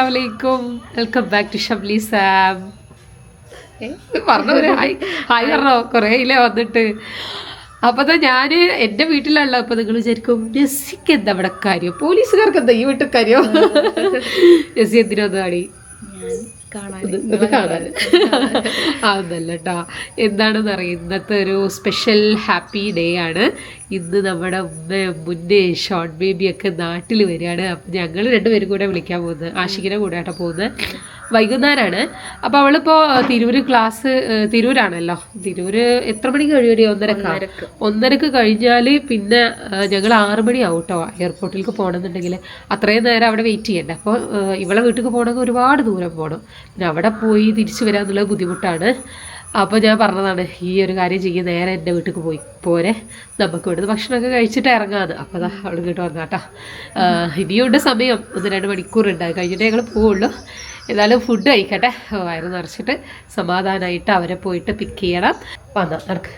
All അസ്സാം വലൈക്കും welcome back to Shabli സാം പറഞ്ഞു ഹായ് ഹായ് പറഞ്ഞോ? കുറേ ഇല്ലേ വന്നിട്ട്. അപ്പോൾ തന്നെ ഞാൻ എന്റെ വീട്ടിലുള്ള അപ്പോൾ നിങ്ങൾ വിചാരിക്കും രസിക്ക് എന്താ ഇവിടെ കാര്യം? പോലീസുകാർക്ക് എന്താ ഈ വീട്ടിൽ കാര്യം? നസി എന്തിനാ കാണാൻ. അതൊന്നല്ല കേട്ടോ എന്താണെന്ന് അറിയാം ഇന്നത്തെ ഒരു സ്പെഷ്യൽ ഹാപ്പി ഡേ ആണ്. ഇന്ന് നമ്മുടെ ഉമ്മ മുന്നേ ഷോർട്ട് ബേബിയൊക്കെ നാട്ടിൽ വരികയാണ്. അപ്പം ഞങ്ങൾ രണ്ടുപേരും കൂടെ വിളിക്കാൻ പോകുന്നത്. ആഷിക്കിനെ കൂടെ ആട്ടോ പോകുന്നത് വൈകുന്നേരമാണ് അപ്പോൾ അവളിപ്പോൾ തിരൂര് ക്ലാസ് തിരൂരാണല്ലോ. തിരൂര് എത്ര മണിക്ക് കഴിയുമടി ഒന്നരക്ക്? ഒന്നരക്ക്. കഴിഞ്ഞാൽ പിന്നെ ഞങ്ങൾ ആറ് മണിയാവും കേട്ടോ എയർപോർട്ടിലേക്ക് പോകണമെന്നുണ്ടെങ്കിൽ അത്രയും നേരം അവിടെ വെയിറ്റ് ചെയ്യണ്ട. അപ്പോൾ ഇവളെ വീട്ടിലേക്ക് പോകണമെങ്കിൽ ഒരുപാട് ദൂരം പോകണം പിന്നെ അവിടെ പോയി തിരിച്ചു വരാമെന്നുള്ളത് ബുദ്ധിമുട്ടാണ്. അപ്പോൾ ഞാൻ പറഞ്ഞതാണ് ഈ ഒരു കാര്യം ചെയ്യുക നേരെ എന്റെ വീട്ടിൽ പോയി പോരെ. നമുക്ക് ഇവിടുന്ന് ഭക്ഷണമൊക്കെ കഴിച്ചിട്ട് ഇറങ്ങാതെ അപ്പോൾ അതാ അവിടെ ഇങ്ങോട്ട് വന്നാട്ടാ ഇനിയുണ്ട് സമയം. ഒന്ന് രണ്ട് മണിക്കൂറുണ്ട് അത് കഴിഞ്ഞിട്ട് ഞങ്ങൾ പോവുള്ളൂ. എന്നാലും ഫുഡ് കഴിക്കട്ടെ. വയറ് നിറച്ചിട്ട് സമാധാനമായിട്ട് അവരെ പോയിട്ട് പിക്ക് ചെയ്യണം. വന്നാൽ നടക്ക്.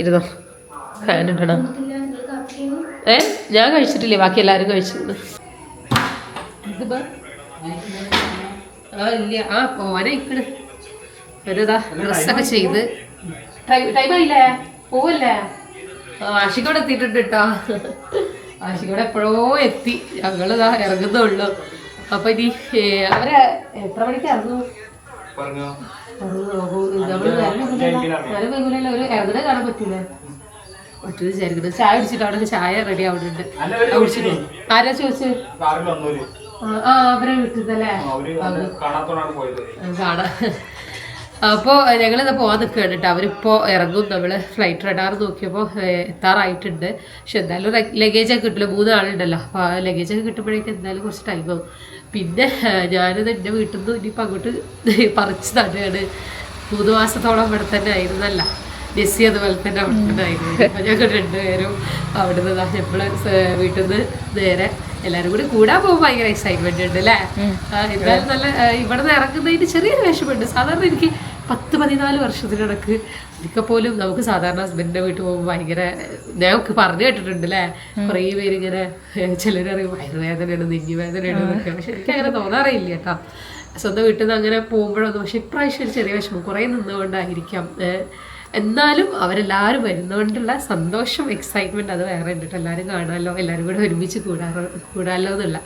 ഇരുന്നോ? ഫാൻ ഏ? ഞാൻ കഴിച്ചിട്ടില്ലേ? ബാക്കി എല്ലാവരും കഴിച്ചിരുന്നു ആ ഇല്ല. ആ പോവാനെ ഇക്കണ് ഒരുതാ ഡ്രസ്സൊക്കെ ചെയ്ത്. ടൈമായില്ലേ പോവല്ലേ? എത്തിയിട്ടുണ്ട് കേട്ടോ. ആഷിക്കോടെ എപ്പോഴോ എത്തി. ഞങ്ങളിതാ ഇറങ്ങുന്നുള്ളൂ. അപ്പൊ ഇനി അവരെ എത്ര മണിക്ക് ഇറങ്ങും? നമ്മൾ വൈകുന്നല്ലോ ഒരു ഇറങ്ങണ കാണാൻ പറ്റൂലേ? മറ്റൊരു വിചാരിക്കുന്നത് ചായ കുടിച്ചിട്ട് അവിടെ ചായ റെഡി ആവുന്നുണ്ട്. കുടിച്ചിട്ട് ആരാ ചോദിച്ചു? ആ അവരെ വിട്ടതല്ലേ കാണാ. അപ്പോൾ ഞങ്ങളിത് പോകാൻ നിൽക്കുകയാണ് കേട്ടോ അവരിപ്പോൾ ഇറങ്ങും. നമ്മൾ ഫ്ലൈറ്റ് റഡാർ നോക്കിയപ്പോൾ എത്താറായിട്ടുണ്ട്. പക്ഷെ എന്തായാലും ലഗേജൊക്കെ കിട്ടില്ല. മൂന്ന് ആളുണ്ടല്ലോ അപ്പോൾ ആ ലഗേജൊക്കെ കിട്ടുമ്പോഴേക്കും എന്തായാലും കുറച്ച് ടൈം ആവും. പിന്നെ ഞാനിത് എന്റെ വീട്ടിൽ നിന്ന് ഇനിയിപ്പോൾ അങ്ങോട്ട് പറിച്ച് തന്നെയാണ് മൂന്ന് മാസത്തോളം ഇവിടെ തന്നെ ആയിരുന്നല്ല. നെസ്സി അതുപോലെ തന്നെ അവിടെ ഉണ്ടായിരുന്നു. ആയിരുന്നു ഞങ്ങൾ രണ്ടുപേരും അവിടെ നിന്ന് എപ്പോഴും വീട്ടിൽ നിന്ന് നേരെ എല്ലാരും കൂടി കൂടാൻ പോകുമ്പോൾ ഭയങ്കര എക്സൈറ്റ്മെന്റ് ഉണ്ട് അല്ലേ? എന്തായാലും നല്ല ഇവിടെ നിന്ന് ഇറങ്ങുന്നതിന് ചെറിയൊരു വിഷമുണ്ട് സാധാരണ എനിക്ക് പത്ത് പതിനാല് വർഷത്തിനിടക്ക് ഒരിക്കൽ പോലും നമുക്ക് സാധാരണ ഹസ്ബൻഡിന്റെ വീട്ടിൽ പോകുമ്പോൾ ഭയങ്കര ഞങ്ങൾക്ക് പറഞ്ഞു കേട്ടിട്ടുണ്ട് അല്ലേ? കുറേ പേര് ഇങ്ങനെ ചിലരറിയും വയറുവേദനയാണ് നെഞ്ഞുവേദനയാണ് എന്നൊക്കെ. പക്ഷെ എനിക്ക് അങ്ങനെ തോന്നാറില്ല കേട്ടോ. സ്വന്തം വീട്ടിൽ നിന്ന് അങ്ങനെ പോകുമ്പോഴൊന്നും പക്ഷെ ഇപ്രാവശ്യം ഒരു ചെറിയ വിഷമം. കുറേ നിന്നുകൊണ്ടായിരിക്കാം എന്നാലും അവരെല്ലാവരും വരുന്നതുകൊണ്ടുള്ള സന്തോഷം എക്സൈറ്റ്മെന്റ് അത് വേറെ ഉണ്ട് എല്ലാവരും കാണാമല്ലോ എല്ലാവരും കൂടെ ഒരുമിച്ച് കൂടാറോ കൂടാമല്ലോ എന്നുള്ള.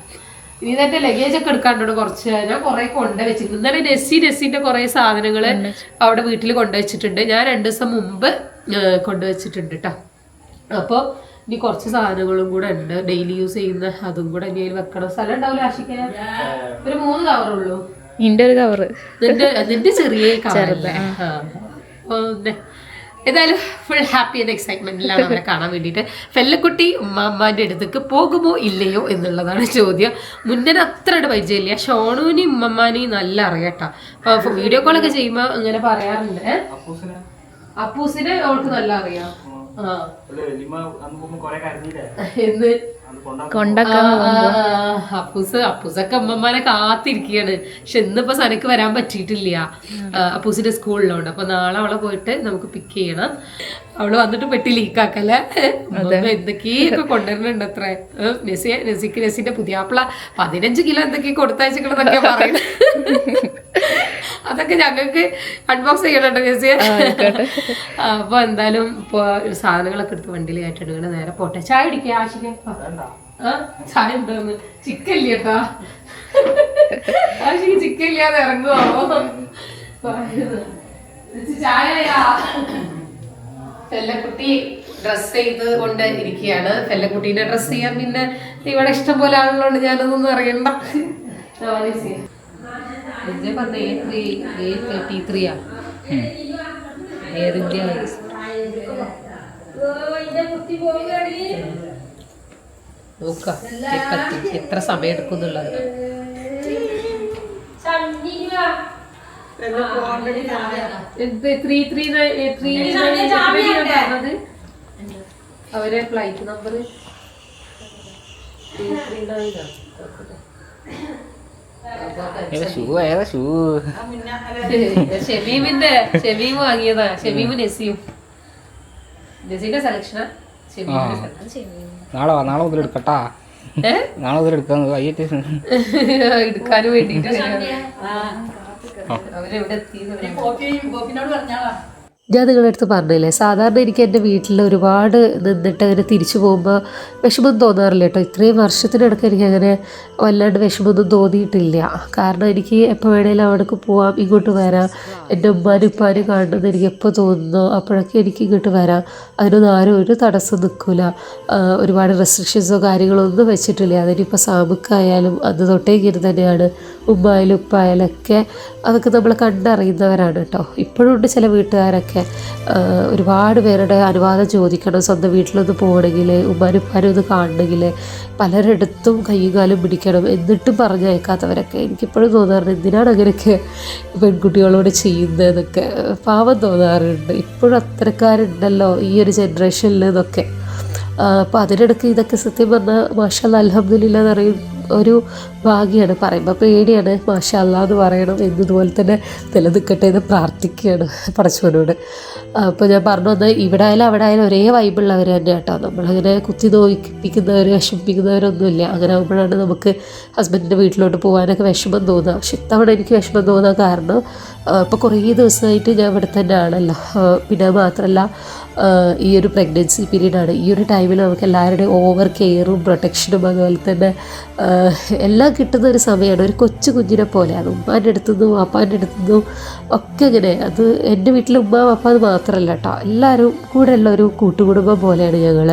ഇനി തന്നെ ലഗേജ് ഒക്കെ എടുക്കാണ്ടോ കുറച്ച് ഞാൻ കുറെ കൊണ്ടു വെച്ചിട്ടുണ്ട് ഇന്നലെ നെസ്സി നെസ്സിന്റെ കുറെ സാധനങ്ങൾ അവിടെ വീട്ടിൽ കൊണ്ടുവച്ചിട്ടുണ്ട്. ഞാൻ രണ്ടു ദിവസം മുമ്പ് ഏഹ് കൊണ്ടുവച്ചിട്ടുണ്ട് കേട്ടോ അപ്പോൾ ഇനി കുറച്ച് സാധനങ്ങളും കൂടെ ഉണ്ട്. ഡെയിലി യൂസ് ചെയ്യുന്ന അതും കൂടെ ഇനി വെക്കണ. സ്ഥലം ഉണ്ടാവില്ല ആശിക്കാൻ ഒരു മൂന്ന് കവറുള്ളൂ നിന്റെ ഒരു കവറ് നിന്റെ നിന്റെ ചെറിയ കവറല്ലേ ആ. ഓ, ന്നെ. ഏതായാലും ഫുൾ ഹാപ്പി ആൻഡ് എക്സൈറ്റ്മെന്റിലാണ് അവരെ കാണാൻ വേണ്ടിയിട്ട്. ഫെല്ലക്കുട്ടി ഉമ്മാമ്മാന്റെ അടുത്തേക്ക് പോകുമോ ഇല്ലയോ എന്നുള്ളതാണ് ചോദ്യം. മുന്നേ അത്ര പരിചയമില്ല. ഷോണുവിനെയും ഉമ്മമ്മാനെയും നല്ല അറിയാട്ടാ. അപ്പൊ വീഡിയോ കോളൊക്കെ ചെയ്യുമ്പോ ഇങ്ങനെ പറയാറുണ്ട്? അപ്പൂസിനെ? അവൾക്ക് നല്ല അറിയാം. എന്ന്? അപ്പൂസ് അപ്പൂസൊക്കെ അമ്മമാരെ കാത്തിരിക്കുകയാണ് പക്ഷെ ഇന്നിപ്പോ സനക്ക് വരാൻ പറ്റിയിട്ടില്ല. അപ്പൂസിന്റെ സ്കൂളിലുണ്ട്. അപ്പൊ നാളെ അവളെ പോയിട്ട് നമുക്ക് പിക്ക് ചെയ്യണം. അവൾ വന്നിട്ട് പെട്ടി ലീക്കാക്കല്ലേ എന്തൊക്കെയൊക്കെ കൊണ്ടുവരുന്നുണ്ട് അത്ര? നെസി നെസിക്ക് നെസിന്റെ പുതിയാപ്പിള പതിനഞ്ച് കിലോ എന്തൊക്കെ കൊടുത്തയച്ചിക്കണെന്നൊക്കെ പറയുന്നത് അതൊക്കെ ഞങ്ങൾക്ക് അൺബോക്സ് ചെയ്യണുണ്ട് നെസിയ അപ്പൊ എന്തായാലും ഇപ്പൊ സാധനങ്ങളൊക്കെ എടുത്ത് വണ്ടിയിൽ കയറ്റിടുകയാണ് നേരെ പോട്ടെ. ചായ കുടിക്കുക ആശിക്ക. ആ ചായ ഉണ്ടോന്ന്. ചിക്കൻ ഇല്ല കേട്ടാ ആശിക്ക് ചിക്കൻ ഇല്ലാതെ ഇറങ്ങുവോ ചായയാ ഫെല്ലക്കുട്ടി ഡ്രസ് ചെയ്ത് കൊണ്ട് ഇരിക്കുകയാണ്. ഫെല്ലക്കുട്ടീനെ ഡ്രസ് ചെയ്യാൻ പിന്നെ ഇവിടെ ഇഷ്ടം പോലെ ആളുള്ളതുകൊണ്ട് ഞാനതൊന്നും അറിയണ്ട. എയർ ഇന്ത്യ നോക്കാം എപ്പത്തി എത്ര സമയം എടുക്കുന്നുള്ളത് ത്രീ ത്രീ ത്രീ പറഞ്ഞത്? അവരെ ഫ്ലൈറ്റ് നമ്പർ ഷൂ? ഏതാ ഷൂ? ഷെമീമിന്റെ ഷെമീം വാങ്ങിയതാ. ഷെമീമും നെസിയും നെസിന്റെ സെലക്ഷനാ നാളെ വാ നാളെ മുതൽ എടുക്കട്ടാ. നാളെ മുതൽ എടുക്കാൻ എടുക്കാനും വേണ്ടിട്ട് അവരെവിടെ എത്തി ഞാൻ നിങ്ങളുടെ അടുത്ത് പറഞ്ഞില്ലേ സാധാരണ എനിക്ക് എന്റെ വീട്ടിൽ ഒരുപാട് നിന്നിട്ട് അങ്ങനെ തിരിച്ചു പോകുമ്പോൾ വിഷമം തോന്നാറില്ല കേട്ടോ. ഇത്രയും വർഷത്തിനിടയ്ക്ക് എനിക്ക് അങ്ങനെ വല്ലാണ്ട് വിഷമമൊന്നും തോന്നിയിട്ടില്ല. കാരണം എനിക്ക് എപ്പോൾ വേണേലും അവിടേക്ക് പോവാം ഇങ്ങോട്ട് വരാം. എന്റെ ഉമ്മാനും ഉപ്പാനും കാണുന്നത് എനിക്ക് എപ്പോൾ തോന്നുന്നു അപ്പോഴൊക്കെ എനിക്ക് ഇങ്ങോട്ട് വരാം. അതിനൊന്നും ആരും ഒരു തടസ്സം നിൽക്കില്ല ഒരുപാട് റെസ്ട്രിക്ഷൻസോ കാര്യങ്ങളോ ഒന്നും വെച്ചിട്ടില്ല. അതിനിപ്പോൾ സാമുക്കായാലും അന്ന് തൊട്ടേ ഇങ്ങനെ തന്നെയാണ്. ഉമ്മായാലും ഉപ്പായാലും ഒക്കെ അതൊക്കെ നമ്മൾ കണ്ടറിയുന്നവരാണ് കേട്ടോ. ഇപ്പോഴും ഉണ്ട് ചില വീട്ടുകാരൊക്കെ. ആ, ഒരുപാട് പേരുടെ അനുവാദം ചോദിക്കണം. സ്വന്തം വീട്ടിലൊന്ന് പോകണമെങ്കിൽ ഉമ്മാനുപ്പാനും ഒന്ന് കാണണമെങ്കിൽ പലരിടത്തും കൈയും കാലും പിടിക്കണം എന്നിട്ടും പറഞ്ഞയക്കാത്തവരൊക്കെ. എനിക്കിപ്പോഴും തോന്നാറുണ്ട് എന്തിനാണ് അങ്ങനെയൊക്കെ പെൺകുട്ടികളോട് ചെയ്യുന്നതെന്നൊക്കെ. പാവം തോന്നാറുണ്ട്. ഇപ്പോഴും അത്തരക്കാരുണ്ടല്ലോ ഈ ഒരു ജനറേഷനിൽ എന്നൊക്കെ. അപ്പോൾ അതിനിടയ്ക്ക് ഇതൊക്കെ സത്യം പറഞ്ഞാൽ മാഷല്ല അലഹമ്മദില്ല എന്ന് പറയും ഒരു ഭാഗ്യമാണ് പറയുമ്പോൾ പേടിയാണ് മാഷല്ല എന്ന് പറയണം എന്നതുപോലെ തന്നെ നിലനിൽക്കട്ടെ എന്ന് പ്രാർത്ഥിക്കുകയാണ് പടച്ചവനോട്. അപ്പോൾ ഞാൻ പറഞ്ഞു വന്നത് ഇവിടെ ആയാലും അവിടെ ആയാലും ഒരേ വൈബുള്ളവർ തന്നെ കേട്ടോ നമ്മളങ്ങനെ കുത്തി നോയിപ്പിക്കുന്നവർ വിഷമിപ്പിക്കുന്നവരൊന്നുമില്ല. അങ്ങനെ ആകുമ്പോഴാണ് നമുക്ക് ഹസ്ബൻഡിന്റെ വീട്ടിലോട്ട് പോകാനൊക്കെ വിഷമം തോന്നുക പക്ഷെ ഇത്തവണ എനിക്ക് വിഷമം തോന്നാൻ കാരണം ഇപ്പോൾ കുറേ ദിവസമായിട്ട് ഞാൻ ഇവിടെ തന്നെ ആണല്ലോ പിന്നെ മാത്രമല്ല ഈ ഒരു പ്രഗ്നൻസി പീരീഡാണ് ഈ ഒരു ടൈമിൽ നമുക്ക് എല്ലാവരുടെയും ഓവർ കെയറും പ്രൊട്ടക്ഷനും അതുപോലെ തന്നെ എല്ലാം കിട്ടുന്ന ഒരു സമയമാണ് ഒരു കൊച്ചു കുഞ്ഞിനെ പോലെ അത് ഉമ്മാന്റെ അടുത്തുനിന്നും അപ്പാന്റെ അടുത്തുനിന്നും ഒക്കെ ഇങ്ങനെ. അത് എന്റെ വീട്ടിൽ ഉമ്മ അപ്പ അത് മാത്രമല്ല കേട്ടോ എല്ലാവരും കൂടെ ഉള്ള ഒരു കൂട്ടുകുടുംബം പോലെയാണ് ഞങ്ങൾ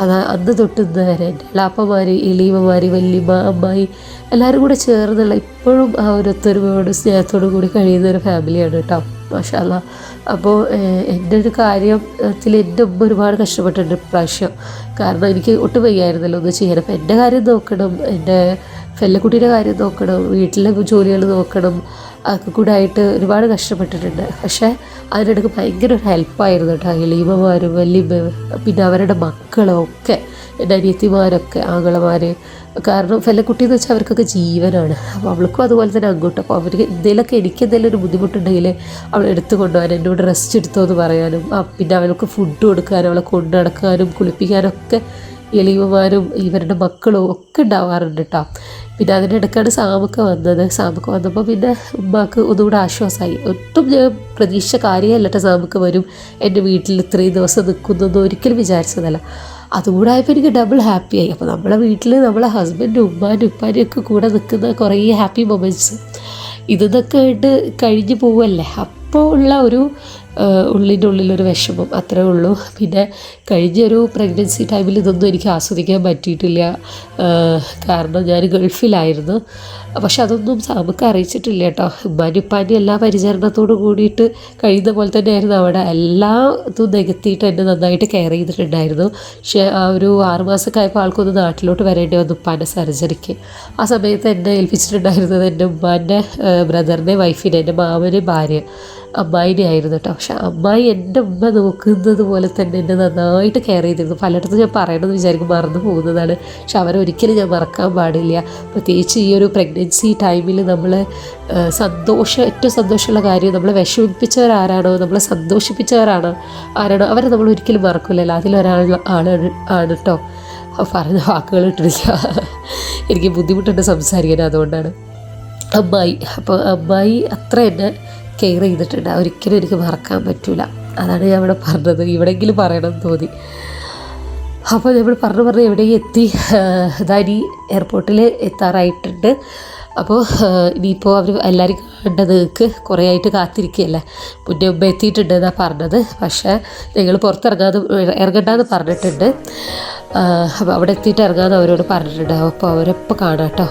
അത് അന്ന് തൊട്ട് വരെ എന്റെ ഇളാപ്പമാർ ഇളീമമാർ വല്യമ്മ അമ്മായി എല്ലാവരും കൂടെ ചേർന്നുള്ള ഇപ്പോഴും ആ ഒരു ഒത്തൊരുമയോട് സ്നേഹത്തോടും കൂടി കഴിയുന്ന ഒരു ഫാമിലിയാണ് കേട്ടോ മാഷാല്ല അപ്പോൾ എന്റെ ഒരു കാര്യത്തിൽ എന്റെ ഉമ്മ ഒരുപാട് കഷ്ടപ്പെട്ടിട്ടുണ്ട് പ്രാവശ്യം കാരണം എനിക്ക് ഒട്ടും വയ്യായിരുന്നല്ലോ ഒന്ന് ചെയ്യാൻ. അപ്പോൾ എന്റെ കാര്യം നോക്കണം എന്റെ ഫെല്ലക്കുട്ടിയുടെ കാര്യം നോക്കണം വീട്ടിലെ ജോലികൾ നോക്കണം അതൊക്കെ കൂടെ ആയിട്ട് ഒരുപാട് കഷ്ടപ്പെട്ടിട്ടുണ്ട്. പക്ഷേ അതിനിടയ്ക്ക് ഭയങ്കര ഒരു ഹെൽപ്പായിരുന്നു കേട്ടോ. എളീമമാരും വല്യമ്മ പിന്നെ അവരുടെ മക്കളൊക്കെ ഒക്കെ എന്റെ അനിയത്തിമാരൊക്കെ ആങ്ങളമാർ കാരണം ഫെല്ലക്കുട്ടി എന്ന് വെച്ചാൽ അവർക്കൊക്കെ ജീവനാണ്. അപ്പോൾ അവൾക്കും അതുപോലെ തന്നെ അങ്ങോട്ട്. അപ്പോൾ അവർക്ക് എന്തെങ്കിലുമൊക്കെ എനിക്ക് എന്തെങ്കിലും ഒരു ബുദ്ധിമുട്ടുണ്ടെങ്കിൽ അവൾ എടുത്തു കൊണ്ടുപോകാൻ എന്നോട് റെസ്റ്റ് എടുത്തോ എന്ന് പറയാനും പിന്നെ അവൾക്ക് ഫുഡ് കൊടുക്കാനും അവളെ കൊണ്ടു നടക്കാനും കുളിപ്പിക്കാനൊക്കെ എളിയന്മാരും ഇവരുടെ മക്കളും ഒക്കെ ഉണ്ടാവാറുണ്ട് കേട്ടോ പിന്നെ അതിനിടയ്ക്കാണ് സാമൊക്കെ വന്നത്. സാമൊക്കെ വന്നപ്പോൾ പിന്നെ ഉമ്മാക്ക് ഒന്നുകൂടെ ആശ്വാസമായി ഒട്ടും ഞാൻ പ്രതീക്ഷ കാര്യമല്ല കേട്ടോ സാമൊക്കെ വരും. എന്റെ വീട്ടിൽ ഇത്രയും ദിവസം നിൽക്കുന്നൊന്നും ഒരിക്കലും വിചാരിച്ചതല്ല. അതുകൂടെ ആയപ്പോൾ എനിക്ക് ഡബിൾ ഹാപ്പിയായി അപ്പോൾ നമ്മളെ വീട്ടിൽ നമ്മളെ ഹസ്ബൻഡും ഉമ്മാനും ഉപ്പാനും ഒക്കെ കൂടെ നിൽക്കുന്ന കുറേ ഹാപ്പി മൊമെന്റ്സ് ഇതൊക്കെ ആയിട്ട് കഴിഞ്ഞു പോവല്ലേ? അപ്പോൾ ഉള്ള ഒരു ഉള്ളിന്റെ ഉള്ളിലൊരു വിഷമം. അത്രേ ഉള്ളൂ. പിന്നെ കഴിഞ്ഞൊരു പ്രഗ്നൻസി ടൈമിൽ ഇതൊന്നും എനിക്ക് ആസ്വദിക്കാൻ പറ്റിയിട്ടില്ല. കാരണം ഞാൻ ഗൾഫിലായിരുന്നു. പക്ഷെ അതൊന്നും നമുക്ക് അറിയിച്ചിട്ടില്ല കേട്ടോ. ഉമ്മാനും ഉപ്പാനും എല്ലാ പരിചരണത്തോടും കൂടിയിട്ട് കഴിയുന്ന പോലെ തന്നെയായിരുന്നു അവിടെ. എല്ലാ ഇതും നികത്തിയിട്ട് എന്നെ നന്നായിട്ട് കെയർ ചെയ്തിട്ടുണ്ടായിരുന്നു. പക്ഷേ ആ ഒരു ആറുമാസമൊക്കെ ആയപ്പോൾ ആൾക്കൊന്ന് നാട്ടിലോട്ട് വരേണ്ടി വന്നു ഉപ്പാന്റെ സർജറിക്ക് ആ സമയത്ത് എന്നെ ഏൽപ്പിച്ചിട്ടുണ്ടായിരുന്നത് എന്റെ ഉമ്മാന്റെ ബ്രദറിന്റെ വൈഫിനെ എന്റെ മാമന് ഭാര്യ അമ്മായിനെ ആയിരുന്നു കേട്ടോ. പക്ഷെ അമ്മായി എന്റെ ഉമ്മ നോക്കുന്നത് പോലെ തന്നെ എന്നെ നന്നായിട്ട് കെയർ ചെയ്തിരുന്നു. പലയിടത്തും ഞാൻ പറയണമെന്ന് വിചാരിക്കും മറന്നു പോകുന്നതാണ്. പക്ഷെ അവരൊരിക്കലും ഞാൻ മറക്കാൻ പാടില്ല. പ്രത്യേകിച്ച് ഈ ഒരു പ്രഗ്നൻസി ടൈമിൽ നമ്മൾ സന്തോഷം ഏറ്റവും സന്തോഷമുള്ള കാര്യം നമ്മളെ വിഷമിപ്പിച്ചവരാരാണോ നമ്മളെ സന്തോഷിപ്പിച്ചവരാണോ ആരാണോ അവരെ നമ്മൾ ഒരിക്കലും മറക്കില്ലല്ലോ അതിലൊരാൾ ആണ് ആണ് കേട്ടോ പറഞ്ഞ വാക്കുകൾ ഇട്ടില്ല എനിക്ക് ബുദ്ധിമുട്ടുണ്ട് സംസാരിക്കാൻ അതുകൊണ്ടാണ്. അമ്മായി അപ്പോൾ അമ്മായി അത്ര എന്നെ കെയർ ചെയ്തിട്ടുണ്ട്. ഒരിക്കലും എനിക്ക് മറക്കാൻ പറ്റില്ല അതാണ് ഞാൻ ഇവിടെ പറഞ്ഞത്. ഇവിടെയെങ്കിലും പറയണമെന്ന് തോന്നി. അപ്പോൾ നമ്മൾ പറഞ്ഞു പറഞ്ഞ് എവിടെയും എത്തി. ഇനി എയർപോർട്ടിൽ എത്താറായിട്ടുണ്ട്. അപ്പോൾ ഇനിയിപ്പോൾ അവർ എല്ലാവരും കണ്ടത് കുറേ ആയിട്ട് കാത്തിരിക്കുകയല്ലേ മുന്നേ മുമ്പ് എത്തിയിട്ടുണ്ട് എന്നാണ് പറഞ്ഞത്. പക്ഷേ ഞങ്ങൾ പുറത്തിറങ്ങാതെ ഇറങ്ങണ്ടെന്ന് പറഞ്ഞിട്ടുണ്ട്. അപ്പോൾ അവിടെ എത്തിയിട്ട് ഇറങ്ങാമെന്ന് അവരോട് പറഞ്ഞിട്ടുണ്ട്. അപ്പോൾ അവരെപ്പോൾ കാണാം കേട്ടോ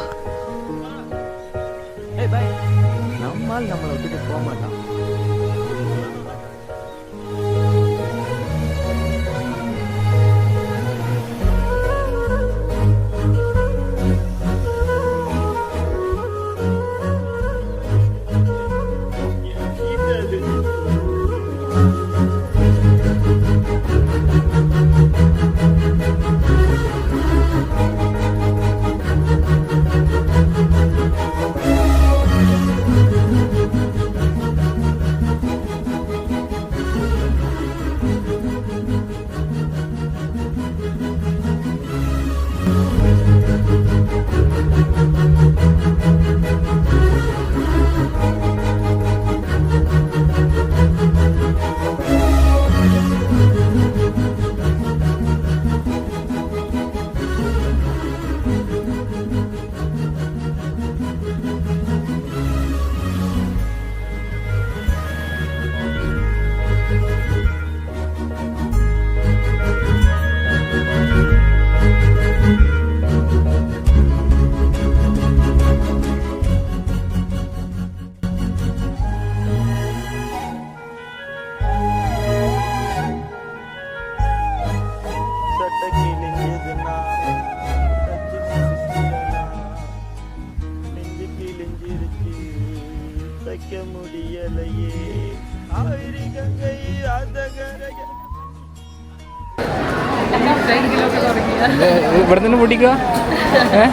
ഇവിടെ തന്നെ പൊട്ടിക്കുക ഏ?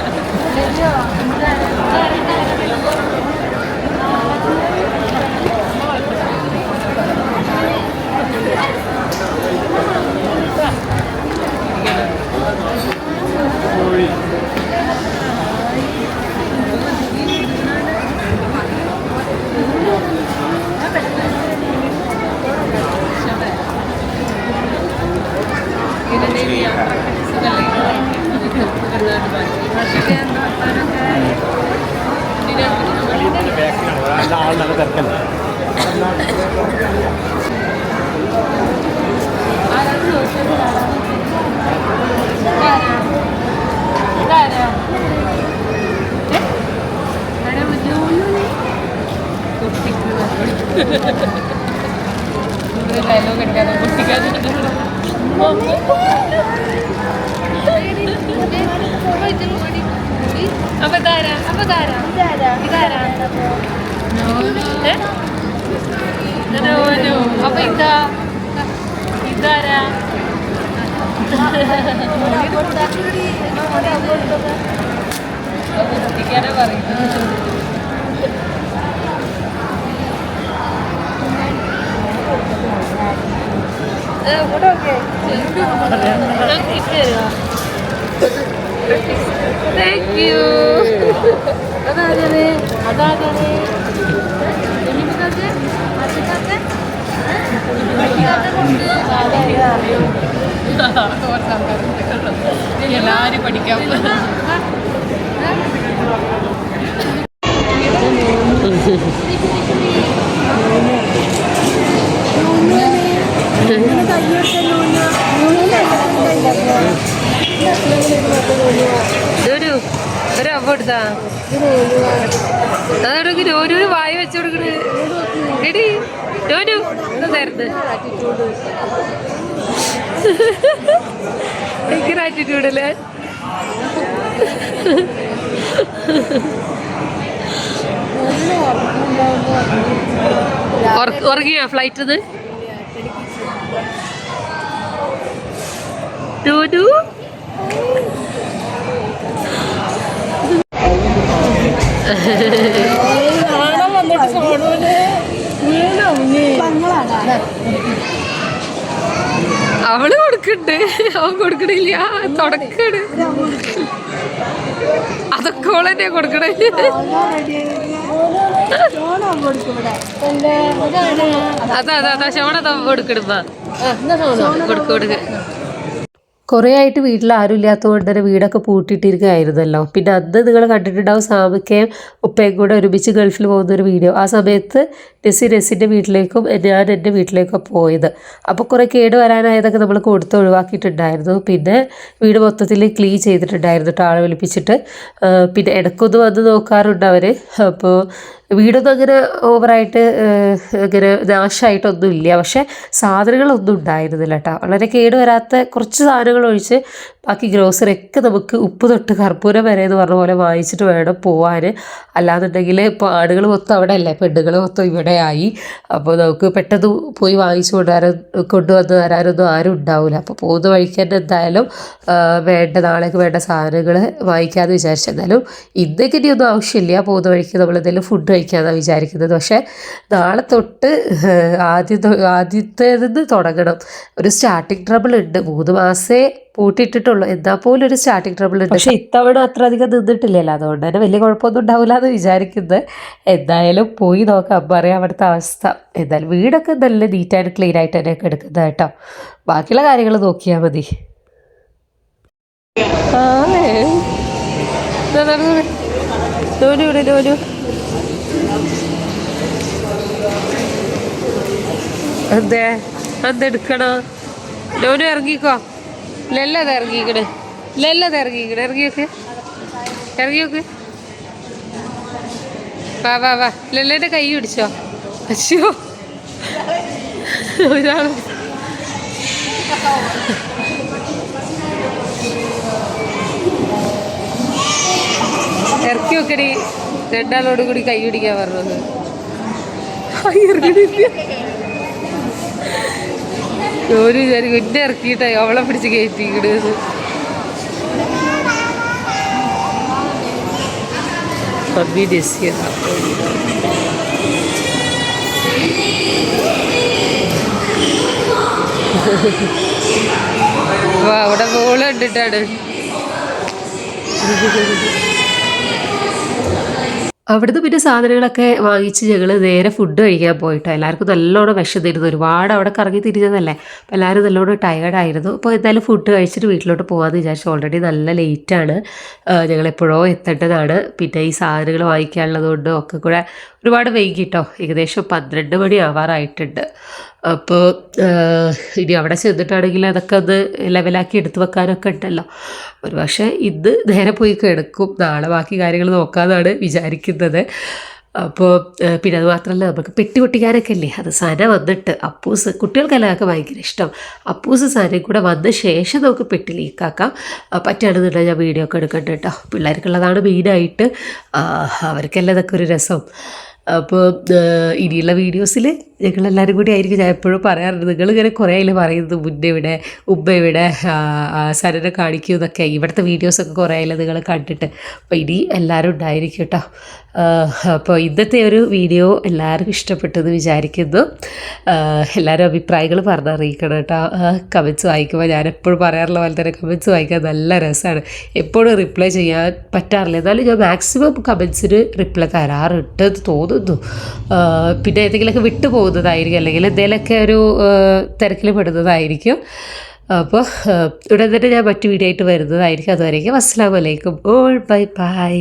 അപ്പൊ ഇതാരാ? അപ്പൊ ഇതാരാ? ഇതാരാ. അപ്പൊ ഇതാ? ഇതാരാ? കുട്ടിക്കാനെ പറയുന്നത് താങ്ക് യു അതാകെ അതാകെ എല്ലാരും പഠിക്കാം ഒരു ഒരു അമ്മ എടുത്താ? അതോടൊക്കെ ഓരോ വായ വെച്ചു കൊടുക്കണേ. എടി നോനു എന്തായിരുന്നു ഭയങ്കര ആറ്റിറ്റ്യൂഡ് അല്ലേ? ഉറങ്ങിയോ ഫ്ലൈറ്റ് ടു അവൾ കൊടുക്കണ്ട്. അവൻ കൊടുക്കണില്ല. തുടക്കണ്. അതൊക്കെ അവളെന്നെ കൊടുക്കണേ അതാ അതാ അതാ ശോണതാ കൊടുക്കണ കൊടുക്ക കൊടുക്ക കുറേ ആയിട്ട് വീട്ടിൽ ആരും ഇല്ലാത്തതുകൊണ്ട് തന്നെ വീടൊക്കെ പൂട്ടിയിട്ടിരിക്കുകയായിരുന്നല്ലോ. പിന്നെ അന്ന് നിങ്ങൾ കണ്ടിട്ടുണ്ടാവും സാമിക്കയും ഉപ്പയും കൂടെ ഒരുമിച്ച് ഗൾഫിൽ പോകുന്ന ഒരു വീഡിയോ. ആ സമയത്ത് നെസി നെസിന്റെ വീട്ടിലേക്കും ഞാൻ എന്റെ വീട്ടിലേക്കും പോയത്. അപ്പോൾ കുറേ കേട് വരാനായതൊക്കെ നമ്മൾ കൊടുത്ത് ഒഴിവാക്കിയിട്ടുണ്ടായിരുന്നു. പിന്നെ വീട് മൊത്തത്തിൽ ക്ലീൻ ചെയ്തിട്ടുണ്ടായിരുന്നു കേട്ടോ ആളെ വിളിപ്പിച്ചിട്ട്. പിന്നെ ഇടയ്ക്കൊന്ന് വന്ന് നോക്കാറുണ്ട് അവർ അപ്പോൾ വീടൊന്നും അങ്ങനെ ഓവറായിട്ട് അങ്ങനെ നാശമായിട്ടൊന്നും ഇല്ല പക്ഷേ സാധനങ്ങളൊന്നും ഉണ്ടായിരുന്നില്ല കേട്ടോ. വളരെ കേട് വരാത്ത കുറച്ച് സാധനങ്ങൾ ഒഴിച്ച് ബാക്കി ഗ്രോസറി ഒക്കെ നമുക്ക് ഉപ്പ് തൊട്ട് കർപ്പൂരം വരെ എന്ന് പറഞ്ഞ പോലെ വാങ്ങിച്ചിട്ട് വേണം പോവാൻ. അല്ലാന്നുണ്ടെങ്കിൽ ഇപ്പോൾ ആടുകൾ മൊത്തം അവിടെ അല്ലേ? പെണ്ണുകൾ മൊത്തം ഇവിടെ ആയി. അപ്പോൾ നമുക്ക് പെട്ടെന്ന് പോയി വാങ്ങിച്ചു കൊണ്ടുവരാൻ കൊണ്ടുവന്ന് തരാനൊന്നും ആരും ഉണ്ടാവില്ല അപ്പോൾ പോകുന്ന വഴിക്ക് തന്നെ എന്തായാലും വേണ്ട നാളേക്ക് വേണ്ട സാധനങ്ങൾ വാങ്ങിക്കാമെന്ന് വിചാരിച്ചു എന്നാലും ഇന്നേക്ക് ഇനിയൊന്നും ആവശ്യമില്ല. പോകുന്ന വഴിക്ക് നമ്മൾ എന്തെങ്കിലും ഫുഡ് കഴിക്കാമെന്നാണ് വിചാരിക്കുന്നത്. പക്ഷേ നാളെ തൊട്ട് ആദ്യം ആദ്യത്തേതിന്ന് തുടങ്ങണം. ഒരു സ്റ്റാർട്ടിങ് ട്രബിൾ ഉണ്ട്. മൂന്ന് മാസേ പൂട്ടിയിട്ടിട്ടുള്ളൂ. എന്താ പോലും ഒരു സ്റ്റാർട്ടിങ് ട്രബിൾ ഉണ്ട്. പക്ഷേ ഇത്തവണ അത്ര അധികം നിന്നിട്ടില്ലല്ലോ. അതുകൊണ്ട് തന്നെ വലിയ കുഴപ്പമൊന്നും ഉണ്ടാവില്ല എന്ന് വിചാരിക്കുന്നത് എന്തായാലും പോയി നോക്കാം. പറയാം അവിടുത്തെ അവസ്ഥ. എന്തായാലും വീടൊക്കെ നല്ല നീറ്റ് ആൻഡ് ക്ലീൻ ആയിട്ട് തന്നെയൊക്കെ എടുക്കുന്നത് കേട്ടോ. ബാക്കിയുള്ള കാര്യങ്ങൾ നോക്കിയാൽ മതി. എന്തേ? എന്തെടുക്കണോ ലോനു ഇറങ്ങിക്കോ. ലെല്ലത് ഇറങ്ങിക്കട് ലെല്ലത് ഇറങ്ങിക്കണ് ഇറങ്ങി നോക്ക് വാ വാ വാ. ലെല്ലേന്റെ കൈ പിടിച്ചോ. അച്ഛോ ഒരാൾ ഇറക്കി വെക്കടി. രണ്ടാളോട് കൂടി കൈ പിടിക്കാൻ പറഞ്ഞത്. ഐ, ജോലി വിചാരിക്കും ഇറ്റ ഇറക്കിയിട്ടായി അവളെ പിടിച്ച് കയറ്റി ഇടുന്നത് പബ്ബി ഡെസിയ അവിടെ ബോൾ അവിടുന്ന് പിന്നെ സാധനങ്ങളൊക്കെ വാങ്ങിച്ച് ഞങ്ങൾ നേരെ ഫുഡ് കഴിക്കാൻ പോയിട്ടോ എല്ലാവർക്കും നല്ലോണം വിശന്നിരുന്നു. ഒരുപാട് അവിടെ കറങ്ങി തിരിഞ്ഞതല്ലേ? അപ്പോൾ എല്ലാവരും നല്ലോണം ടയേർഡായിരുന്നു അപ്പോൾ എന്തായാലും ഫുഡ് കഴിച്ചിട്ട് വീട്ടിലോട്ട് പോകാമെന്ന് വിചാരിച്ചു. ഓൾറെഡി നല്ല ലേറ്റാണ് ഞങ്ങൾ എപ്പോഴോ എത്തേണ്ടതാണ്. പിന്നെ ഈ സാധനങ്ങൾ വാങ്ങിക്കാനുള്ളത് കൊണ്ട് ഒക്കെ കൂടെ ഒരുപാട് വൈകിട്ടോ ഏകദേശം പന്ത്രണ്ട് മണി ആവാറായിട്ടുണ്ട്. അപ്പോൾ ഇനി അവിടെ ചെന്നിട്ടാണെങ്കിൽ അതൊക്കെ ഒന്ന് ലെവലാക്കി എടുത്തു വെക്കാനൊക്കെ ഉണ്ടല്ലോ. ഒരു പക്ഷേ ഇന്ന് നേരെ പോയി കിടക്കും. നാളെ ബാക്കി കാര്യങ്ങൾ നോക്കാമെന്നാണ് വിചാരിക്കുന്നത്. അപ്പോൾ പിന്നെ അത് മാത്രമല്ല നമുക്ക് പെട്ടി പൊട്ടിക്കാനൊക്കെ അല്ലേ അത് സന വന്നിട്ട് അപ്പൂസ് കുട്ടികൾക്കെല്ലാവർക്കും ഭയങ്കര ഇഷ്ടം. അപ്പൂസ് സനയും കൂടെ വന്ന ശേഷം നമുക്ക് പെട്ടി ലീക്കാക്കാം പറ്റുകയാണെന്നുണ്ടെങ്കിൽ ഞാൻ വീഡിയോ ഒക്കെ എടുക്കണ്ട കേട്ടോ പിള്ളേർക്കുള്ളതാണ് മെയിനായിട്ട് അവർക്കെല്ലാം ഇതൊക്കെ ഒരു രസം. അപ്പോൾ ഇനിയുള്ള വീഡിയോസിൽ ഞങ്ങളെല്ലാവരും കൂടി ആയിരിക്കും. ഞാൻ എപ്പോഴും പറയാറുണ്ട് നിങ്ങളിങ്ങനെ കുറേ അതിൽ പറയുന്നത് മുന്നേ ഇവിടെ ഉമ്മ ഇവിടെ സരനെ കാണിക്കും എന്നൊക്കെ. ഇവിടുത്തെ വീഡിയോസൊക്കെ കുറേ അതിൽ നിങ്ങൾ കണ്ടിട്ട്. അപ്പോൾ ഇനി എല്ലാവരും ഉണ്ടായിരിക്കും കേട്ടോ. അപ്പോൾ ഇന്നത്തെ ഒരു വീഡിയോ എല്ലാവർക്കും ഇഷ്ടപ്പെട്ടെന്ന് വിചാരിക്കുന്നു. എല്ലാവരും അഭിപ്രായങ്ങൾ പറഞ്ഞറിയിക്കണം കേട്ടോ. കമൻസ് വായിക്കുമ്പോൾ ഞാൻ എപ്പോഴും പറയാറുള്ള പോലെ തന്നെ കമൻസ് വായിക്കാൻ നല്ല രസമാണ്. എപ്പോഴും റിപ്ലൈ ചെയ്യാൻ പറ്റാറില്ല. എന്നാലും ഞാൻ മാക്സിമം കമൻസിന് റിപ്ലൈ തരാറുണ്ട് എന്ന് തോന്നുന്നു പിന്നെ ഏതെങ്കിലുമൊക്കെ വിട്ടു പോകുന്നതായിരിക്കും അല്ലെങ്കിൽ എന്തെങ്കിലുമൊക്കെ ഒരു തിരക്കിൽ പെടുന്നതായിരിക്കും. അപ്പോൾ ഉടൻ തന്നെ ഞാൻ മറ്റു വീഡിയോ ആയിട്ട് വരുന്നതായിരിക്കും. അതുവരേക്കും അസ്സാം വലൈക്കും ഓൾ ബൈ ബൈ.